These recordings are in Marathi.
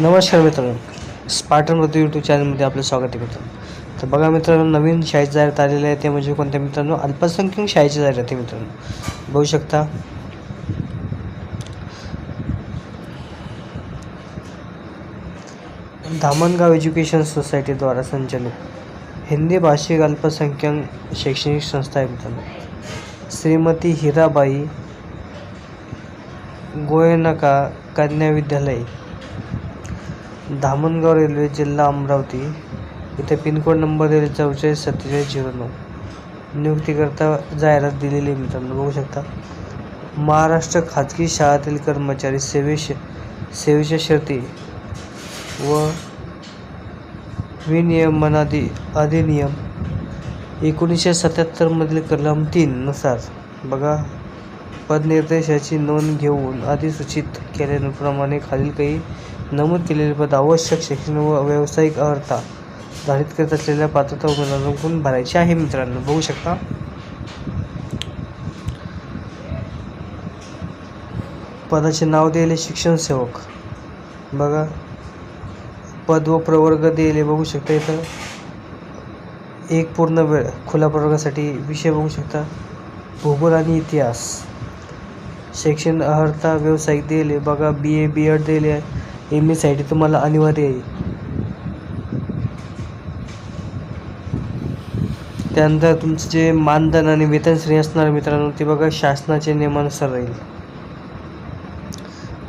नमस्कार मित्रांनो. स्पार्टनवरती यूट्यूब चॅनलमध्ये आपलं स्वागत आहे मित्रांनो. तर बघा मित्रांनो नवीन शाळेची जाहिरात आलेली आहे. ते म्हणजे कोणत्या मित्रांनो? अल्पसंख्याक शाळेची जाहिरात आहे मित्रांनो. बघू शकता. धामणगाव एज्युकेशन सोसायटीद्वारा संचालित हिंदी भाषिक अल्पसंख्याक शैक्षणिक संस्था आहे मित्रांनो. श्रीमती हिराबाई गोयनका कन्या विद्यालय. धामणगाव रेल्वे जिल्हा अमरावती इथे पिनकोड नंबर दिले चौचाळीस सत्तेचाळीस झिरो नऊ. नियुक्तीकरता जाहिरात दिलेली आहे मित्रांनो बघू शकता. महाराष्ट्र खाजगी शाळातील कर्मचारी सेवेश सेवेच्या शर्ती व विनियमनादी अधिनियम एकोणीसशे सत्याहत्तरमधील कलम तीननुसार बघा. पदनिर्देशाची नोंद घेऊन अधिसूचित केल्याप्रमाणे खालील काही नमूद केलेले पद आवश्यक शैक्षणिक व व्यावसायिक अर्हता धारित करत असलेल्या पात्रता उमेदवारांकडून भरायचे आहे मित्रांनो. बघू शकता. पदाचे नाव दिले शिक्षण सेवक. बघा. पद व प्रवर्ग दिले बघू शकता इथं. एक पूर्ण वेळ खुल्या प्रवर्गासाठी विषय बघू शकता. भूगोल आणि इतिहास. शैक्षणिक अर्हता व्यावसायिक दिले बघा बी ए बी एड दिले एम एसाठी तुम्हाला अनिवार्य आहे. त्यानंतर तुमचं जे मानधन आणि वेतन श्रेणी असणार मित्रांनो ते बघा शासनाच्या नियमानुसार राहील.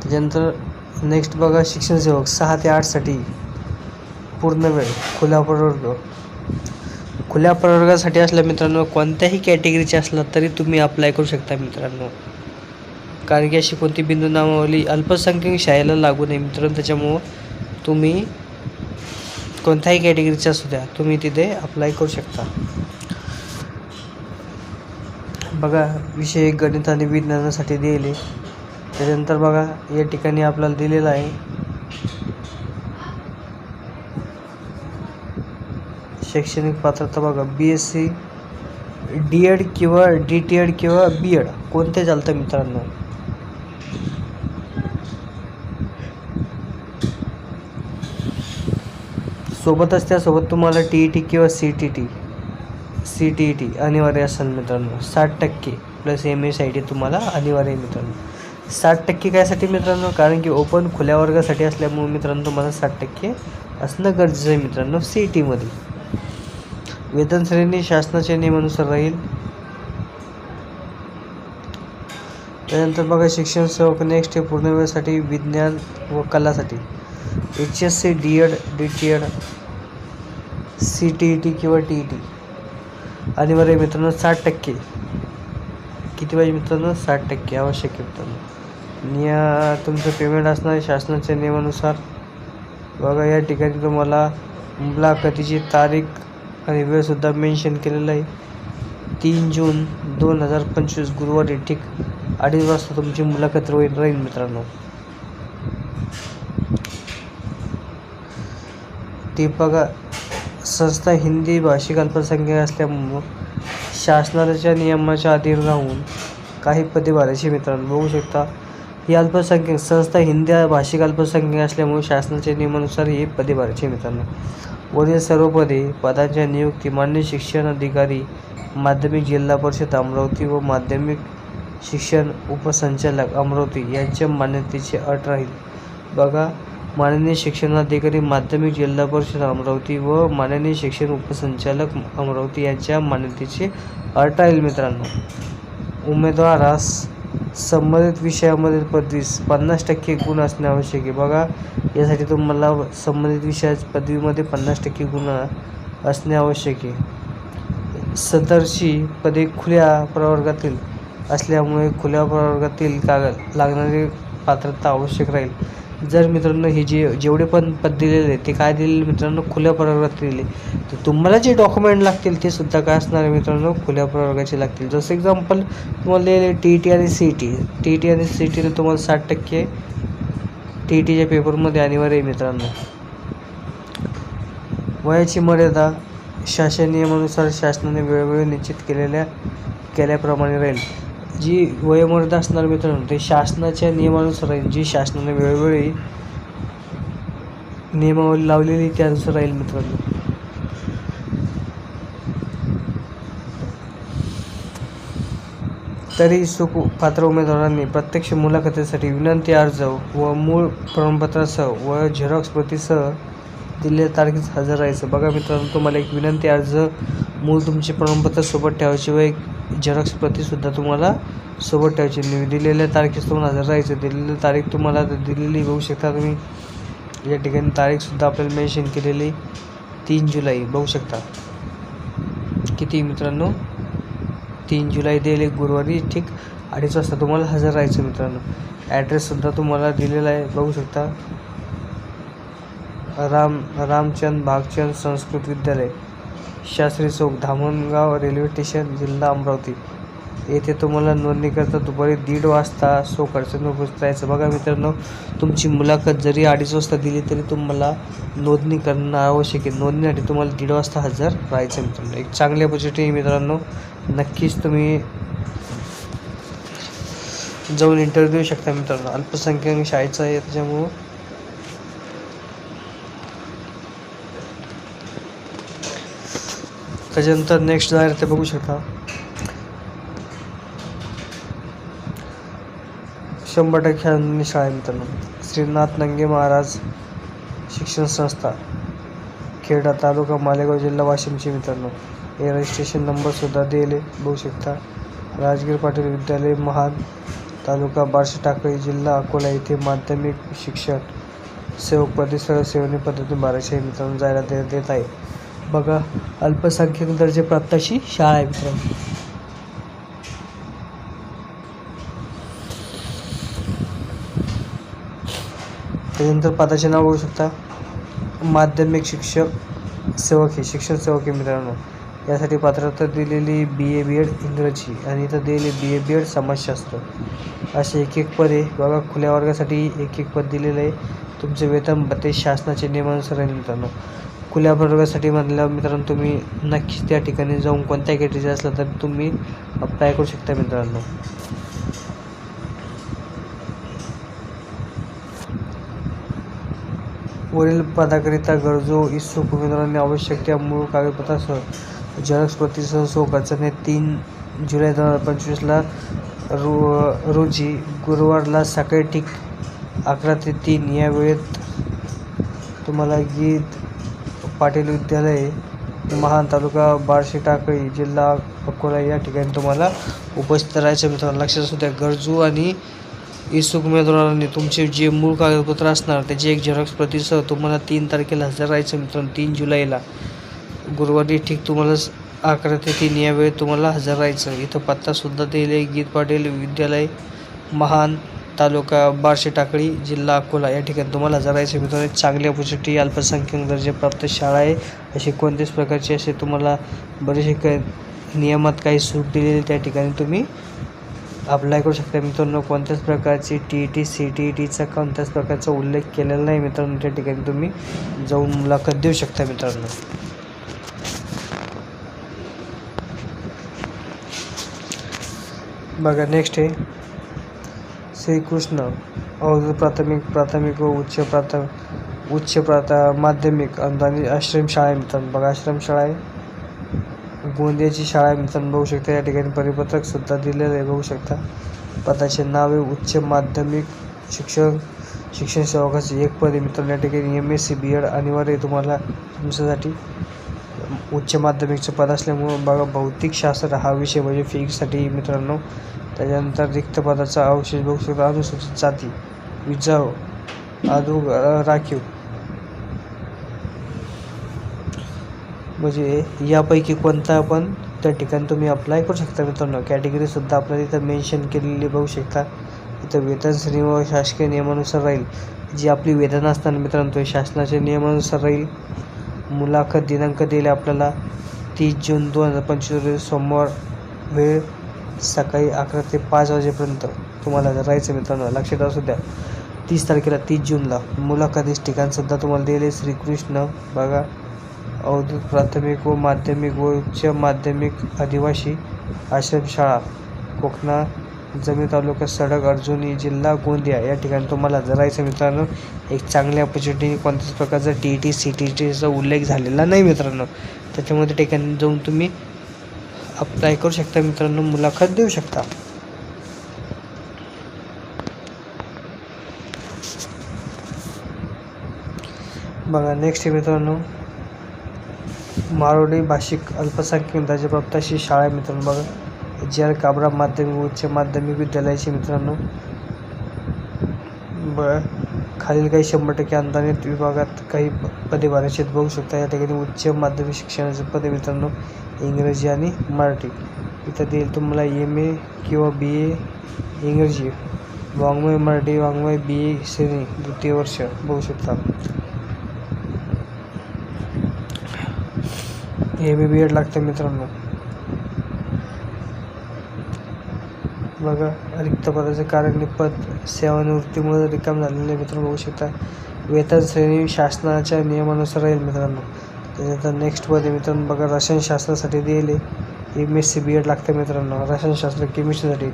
त्याच्यानंतर नेक्स्ट बघा शिक्षण सेवक सहा ते आठसाठी पूर्ण वेळ खुला प्रवर्ग. खुल्या प्रवर्गासाठी असल्या मित्रांनो कोणत्याही कॅटेगरीचे असला तरी तुम्ही अप्लाय करू शकता मित्रांनो. कारण की अशी कोणती बिंदू नामावली अल्पसंख्याक शाळेला लागू नये मित्रांनो त्याच्यामुळं तुम्ही कोणत्याही कॅटेगरीच्या असू द्या तुम्ही तिथे अप्लाय करू शकता. बघा विषय गणित आणि विज्ञानासाठी दिले त्याच्यानंतर बघा या ठिकाणी आपल्याला दिलेलं आहे. शैक्षणिक पात्रता बघा B S C D ed किंवा डी टी एड किंवा बी एड कोणते चालतं मित्रांनो? सोबतच त्यासोबत तुम्हाला टी ई टी किंवा C T T C T E T अनिवार्य असेल मित्रांनो. साठ टक्के plus M S I T तुम्हाला अनिवार्य मित्रांनो. साठ टक्के कायसाठी मित्रांनो? कारण की ओपन खुल्या वर्गासाठी असल्यामुळे मित्रांनो तुम्हाला साठ टक्के असणं गरजेचं आहे मित्रांनो सी ई टीमध्ये वेतन श्रेणी शासनाच्या नियमानुसार राहील. त्यानंतर बघा शिक्षण सेवक नेक्स्ट हे पूर्ण वेळेसाठी विज्ञान व कलासाठी. H S C D ed D T ed C T E T किंवा टी ई टी अनिवार्य मित्रांनो साठ टक्के. किती पाहिजे मित्रांनो? साठ टक्के आवश्यक आहे मित्रांनो. निया तुमचं पेमेंट असणार आहे शासनाच्या नियमानुसार. बघा या ठिकाणी तुम्हाला मुलाखतीची तारीख आणि वेळसुद्धा मेन्शन केलेलं आहे. तीन जून दोन हजार पंचवीस गुरुवारी ठीक अडीच वाजता तुमची मुलाखत होईल राहील मित्रांनो. बघा संस्था हिंदी भाषिक अल्पसंख्याक असल्यामुळं शासनाच्या नियमाच्या अधीन राहून काही पदे भरायची मित्रांनो. बघू शकता ही अल्पसंख्याक संस्था हिंदी भाषिक अल्पसंख्याक असल्यामुळे शासनाच्या नियमानुसार ही पदे भरायची मित्रांनो. वरील सर्व पदे पदांच्या नियुक्ती मान्य शिक्षण अधिकारी माध्यमिक जिल्हा परिषद अमरावती व माध्यमिक शिक्षण उपसंचालक अमरावती यांच्या मान्यतेची अट राहील. बघा माननीय शिक्षणाधिकारी माध्यमिक जिल्हा परिषद अमरावती व माननीय शिक्षण उपसंचालक अमरावती यांच्या मान्यतेची अट राहील मित्रांनो उमेदवारास संबंधित विषयामधील पदवीस पन्नास टक्के गुण असणे आवश्यक आहे. बघा यासाठी तुम्हाला संबंधित विषया पदवीमध्ये पन्नास टक्के गुण असणे आवश्यक आहे. सदरशी पदे खुल्या प्रवर्गातील असल्यामुळे खुल्या प्रवर्गातील कागद लागणारी पात्रता आवश्यक राहील. जर मित्रांनो हे जे जेवढे पण पद दिलेले ते काय दिलेले मित्रांनो? खुल्या प्रवर्गात दिले तर तुम्हाला जे डॉक्युमेंट लागतील ते सुद्धा काय असणार आहे मित्रांनो? खुल्या प्रवर्गाचे लागतील. जसं एक्झाम्पल तुम्हाला लिहिले टी ई टी आणि C E T T E T आणि सी ई टीला तुम्हाला साठ टक्के टी ई टीच्या पेपरमध्ये अनिवार्य आहे मित्रांनो. वयाची मर्यादा शासन नियमानुसार शासनाने वेळोवेळी निश्चित केलेल्या केल्याप्रमाणे राहील. जी वयोमर्यादा असणार मित्रांनो ते शासनाच्या नियमानुसार राहील जी शासनाने वेळोवेळी नियमावली लावलेली त्यानुसार राहील मित्रांनो. तरी सुख पात्र उमेदवारांनी प्रत्यक्ष मुलाखतीसाठी विनंती अर्ज व मूळ प्रमाणपत्रासह व झेरॉक्स प्रतीसह दिलेल्या तारखेस हजर राहायचं. बघा मित्रांनो तुम्हाला एक विनंती अर्ज मूळ तुमचे प्रमाणपत्र सोबत ठेवायचे व एक झेरॉक्स प्रतीसुद्धा तुम्हाला सोबत ठेवायची. दिलेल्या तारखेस तुम्हाला हजर राहायचं. दिलेली तारीख तुम्हाला दिलेली बघू शकता तुम्ही. या ठिकाणी तारीखसुद्धा आपल्याला मेन्शन केलेली तीन जुलै. बघू शकता. किती मित्रांनो? तीन जुलै दिले गुरुवारी ठीक अडीच वाजता तुम्हाला हजर राहायचं मित्रांनो. ॲड्रेससुद्धा तुम्हाला दिलेला आहे. बघू शकता. राम रामचंद भागचंद संस्कृत विद्यालय शास्त्री चौक धामणगाव रेल्वे स्टेशन जिल्हा अमरावती. येथे तुम्हाला नोंदणी करता दुपारी दीड वाजता सो खर्च उपस्थित राहायचं. बघा मित्रांनो तुमची मुलाखत जरी अडीच वाजता दिली तरी तुम्हाला नोंदणी करणं आवश्यक आहे. नोंदणीसाठी तुम्हाला दीड वाजता हजर राहायचं मित्रांनो. एक चांगली ऑपॉर्च्युनिटी मित्रांनो नक्कीच तुम्ही जाऊन इंटरव्ह्यू देऊ शकता मित्रांनो. अल्पसंख्याक शाळेचं आहे त्याच्यामुळं त्याच्यानंतर नेक्स्ट जाहीर ते बघू शकता. शंभर टक्के शाळे शाळा मित्रांनो. श्रीनाथ नंगे महाराज शिक्षण संस्था खेडा तालुका मालेगाव जिल्हा वाशिमचे मित्रांनो. हे रजिस्ट्रेशन नंबरसुद्धा दिले बघू शकता. राजगीर पाटील विद्यालय महान तालुका बार्शी टाकळी जिल्हा अकोला येथे माध्यमिक शिक्षण सेवक पदी सरळ सेवनी पद्धती बाराशे मित्रांनो जाहिरात दे देत आहे. बघा अल्पसंख्याक दर्जे प्राप्त अशी शाळा आहे मित्रांनो. त्याच्यानंतर पदाचे नाव बघू शकता. माध्यमिक शिक्षक सेवक हे शिक्षण सेवक हे मित्रांनो. यासाठी पात्रता दिलेली बी ए बी एड इंग्रजी आणि इथं दिलेली बी ए बी एड समाजशास्त्र. असे एक एक पद आहे बघा खुल्या वर्गासाठी एक एक पद दिलेलं आहे. तुमचे वेतन भत्ते शासनाचे नियमानुसार आहे मित्रांनो. खुल्या प्रयोगासाठी म्हटलं मित्रांनो तुम्ही नक्कीच त्या ठिकाणी जाऊन कोणत्या कॅटेगरीचे असलं तर तुम्ही अप्लाय करू शकता मित्रांनो. वरील पदाकरिता गरजू इच्छुक उमेदवारांनी आवश्यक त्या मूळ कागदपत्रासह झेरॉक्स प्रतीसह सो तीन जुलै दोन हजार पंचवीसला रो रोजी गुरुवारला सकाळी ठीक अकरा ते तीन या वेळेत तुम्हाला गीत पाटील विद्यालय महान तालुका बार्शी टाकळी जिल्हा अकोला या ठिकाणी तुम्हाला उपस्थित राहायचं मित्रांनो लक्षात असू द्या गरजू आणि इच्छुक उमेदवारांनी तुमचे जे मूळ कागदपत्र असणार त्याची एक झेरॉक्स प्रतीसह तुम्हाला तीन तारखेला हजर राहायचं मित्रांनो तीन जुलैला. गुरुवारी ठीक तुम्हाला अकरा ते तीन या वेळेत तुम्हाला हजर राहायचं इथं पत्तासुद्धा दिले गीत पाटील विद्यालय महान तालुका बार्शी टाकळी जिल्हा अकोला. या ठिकाणी तुम्हाला हजर राहायचं मित्रांनो एक चांगली ऑपॉर्च्युनिटी अल्पसंख्याक दर्जेप्राप्त शाळा आहे. अशी कोणत्याच प्रकारची असे तुम्हाला बरेचसे काही नियमात काही सूट दिलेली त्या ठिकाणी तुम्ही अप्लाय करू शकता. मित्रांनो कोणत्याच प्रकारची T E T C T E टीचा कोणत्याच प्रकारचा उल्लेख केलेला नाही. मित्रांनो त्या ठिकाणी तुम्ही जाऊन मुलाखत देऊ शकता मित्रांनो. बघा नेक्स्ट आहे. श्रीकृष्ण अवधूत प्राथमिक प्राथमिक व उच्च प्राथमिक उच्च प्राथा माध्यमिक अनुदानित आश्रम शाळा आहे मित्रांनो. बघा आश्रम शाळा आहे. गोंदियाची शाळा आहे मित्रांनो. बघू शकता या ठिकाणी परिपत्रकसुद्धा दिलेलं आहे. बघू शकता. पदाचे नाव आहे उच्च माध्यमिक शिक्षण शिक्षण सेवकाचे एक पद आहे मित्रांनो. या ठिकाणी M S C B ed अनिवार्य आहे तुम्हाला तुमच्यासाठी. उच्च माध्यमिकचं पद असल्यामुळं बघा भौतिक शास्त्र हा विषय म्हणजे फिजिक्ससाठी मित्रांनो. त्याच्यानंतर रिक्त पदाचा अवशेष बघू शकता. अनुसूचित जाती. विजाव आदू राखीव. म्हणजे यापैकी कोणता पण त्या ठिकाणी तुम्ही अप्लाय करू शकता मित्रांनो. कॅटेगरीसुद्धा आपल्याला इथं मेन्शन केलेली बघू शकता. इथं वेतन श्रेणी व शासकीय नियमानुसार राहील. जी आपली वेतन असताना मित्रांनो शासनाच्या नियमानुसार राहील. मुलाखत दिनांक दिले आपल्याला. तीस जून दोन हजार पंचवीस रोजी सोमवार वेळ सकाळी अकरा ते पाच वाजेपर्यंत तुम्हाला जर राहायचं मित्रांनो लक्षात असू द्या. तीस तारखेला तीस जूनला मुलाखतीस ठिकाणसुद्धा तुम्हाला दिले श्रीकृष्ण बघा अवधूत प्राथमिक व माध्यमिक व उच्च माध्यमिक आदिवासी आश्रमशाळा कोकणा जमी तालुका सडक अर्जुनी जिल्हा गोंदिया या ठिकाणी तुम्हाला जर राहायचं मित्रांनो एक चांगली ऑपॉर्च्युनिटी कोणत्याच प्रकारचा T T C T T उल्लेख झालेला नाही मित्रांनो. त्याच्यामुळे त्या ठिकाणी जाऊन तुम्ही अप्लाय करू शकता. मित्रांनो मुलाखत देऊ शकता. बघा नेक्स्ट मित्रांनो. मारोडी भाषिक अल्पसंख्याक दर्जाप्राप्त अशी शाळा आहे मित्रांनो. बघा जी आर काबरा माध्यमिक उच्च माध्यमिक विद्यालयाची मित्रांनो. बघा खालील काही शंभर टक्के अनुदानित विभागात काही पदे भरायची बघू शकता या ठिकाणी उच्च माध्यमिक शिक्षणाचे पदे मित्रांनो इंग्रजी आणि मराठी. इथं देईल तुम्हाला एम ए किंवा बी ए इंग्रजी. वाङ्मय मराठी वाङ्मय बी ए श्रेणी द्वितीय वर्ष. बघू शकता. एम ए बी एड लागतं मित्रांनो. बघा. रिक्त पदाचे कारण पद सेवानिवृत्तीमुळे रिकाम झालेले मित्रांनो बघू शकता. वेतन श्रेणी शासनाच्या नियमानुसार राहील मित्रांनो. त्याच्यानंतर नेक्स्ट पद आहे मित्रांनो बघा रसायनशास्त्रासाठी दिले M S C B ed लागतं मित्रांनो. रसायनशास्त्र केमिस्ट्रीसाठी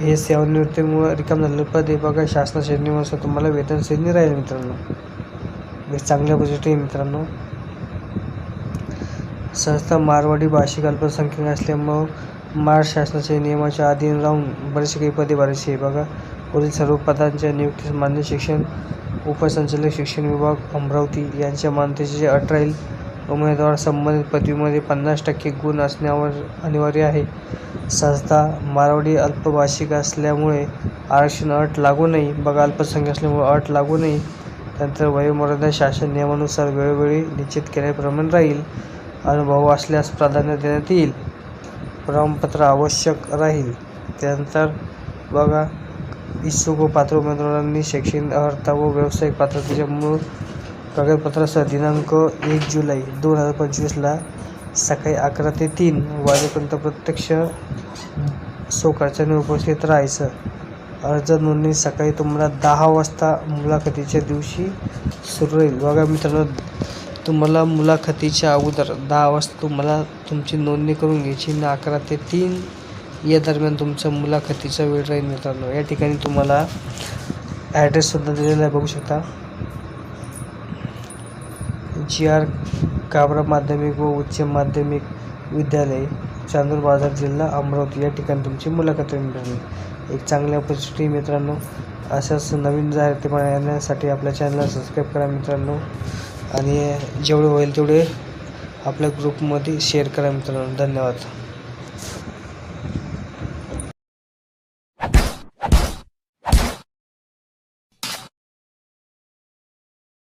हे सेवानिवृत्तीमुळे रिकाम झालेलं पद आहे बघा शासनाच्या नियमानुसार तुम्हाला वेतन श्रेणी राहील मित्रांनो. हे चांगल्या पॉझिटिव्ह आहे मित्रांनो. संस्था मारवाडी भाषिक अल्पसंख्याक असल्यामुळं महाराष्ट्र शासनाच्या नियमाच्या अधीन राहून बरेचसे काही पदे भरायची आहे. बघा पुढील सर्व पदांच्या नियुक्तीस मान्य शिक्षण उपसंचालक शिक्षण विभाग अमरावती यांच्या मान्यतेचे जे अट राहील उमेदवार संबंधित पदवीमध्ये पन्नास टक्के गुण असण्यावर अनिवार्य आहे. संस्था मारवाडी अल्पभाषिक असल्यामुळे आरक्षण अट लागू नाही बघा अल्पसंख्य असल्यामुळे अट लागू नाही त्यानंतर वयोमर्यादा शासन नियमानुसार वेळोवेळी निश्चित केल्याप्रमाणे राहील. अनुभव असल्यास प्राधान्य देण्यात येईल. प्रमाणपत्र आवश्यक राहील. त्यानंतर बघा इच्छुक व पात्र उमेदवारांनी शैक्षणिक अर्हता व व्यावसायिक पात्रतेच्या मूळ कागदपत्रासह दिनांक एक जुलै दोन हजार पंचवीसला सकाळी अकरा ते तीन वाजेपर्यंत प्रत्यक्ष सोकाळच्याने उपस्थित राहायचं. अर्ज नोंदणी सकाळी तुम्हाला दहा वाजता मुलाखतीच्या दिवशी सुरू राहील. बघा मित्रांनो तुम्हाला मुलाखतीच्या अगोदर दहा वाजता तुम्हाला तुमची नोंदणी करून घ्यायची आणि अकरा ते तीन या दरम्यान तुमचा मुलाखतीचा वेळ राहील मित्रांनो. या ठिकाणी तुम्हाला ॲड्रेससुद्धा दिलेला आहे बघू शकता. जी आर काबरा माध्यमिक व उच्च माध्यमिक विद्यालय चांदूर बाजार जिल्हा अमरावती. या ठिकाणी तुमची मुलाखत मिळाली एक चांगली ऑपॉर्च्युनिटी मित्रांनो. अशाच नवीन जाहिराती येण्यासाठी आपल्या चॅनलला सबस्क्राईब करा मित्रांनो. आणि जेवढे होईल तेवढे आपल्या ग्रुपमध्ये शेअर करा मित्रांनो. धन्यवाद.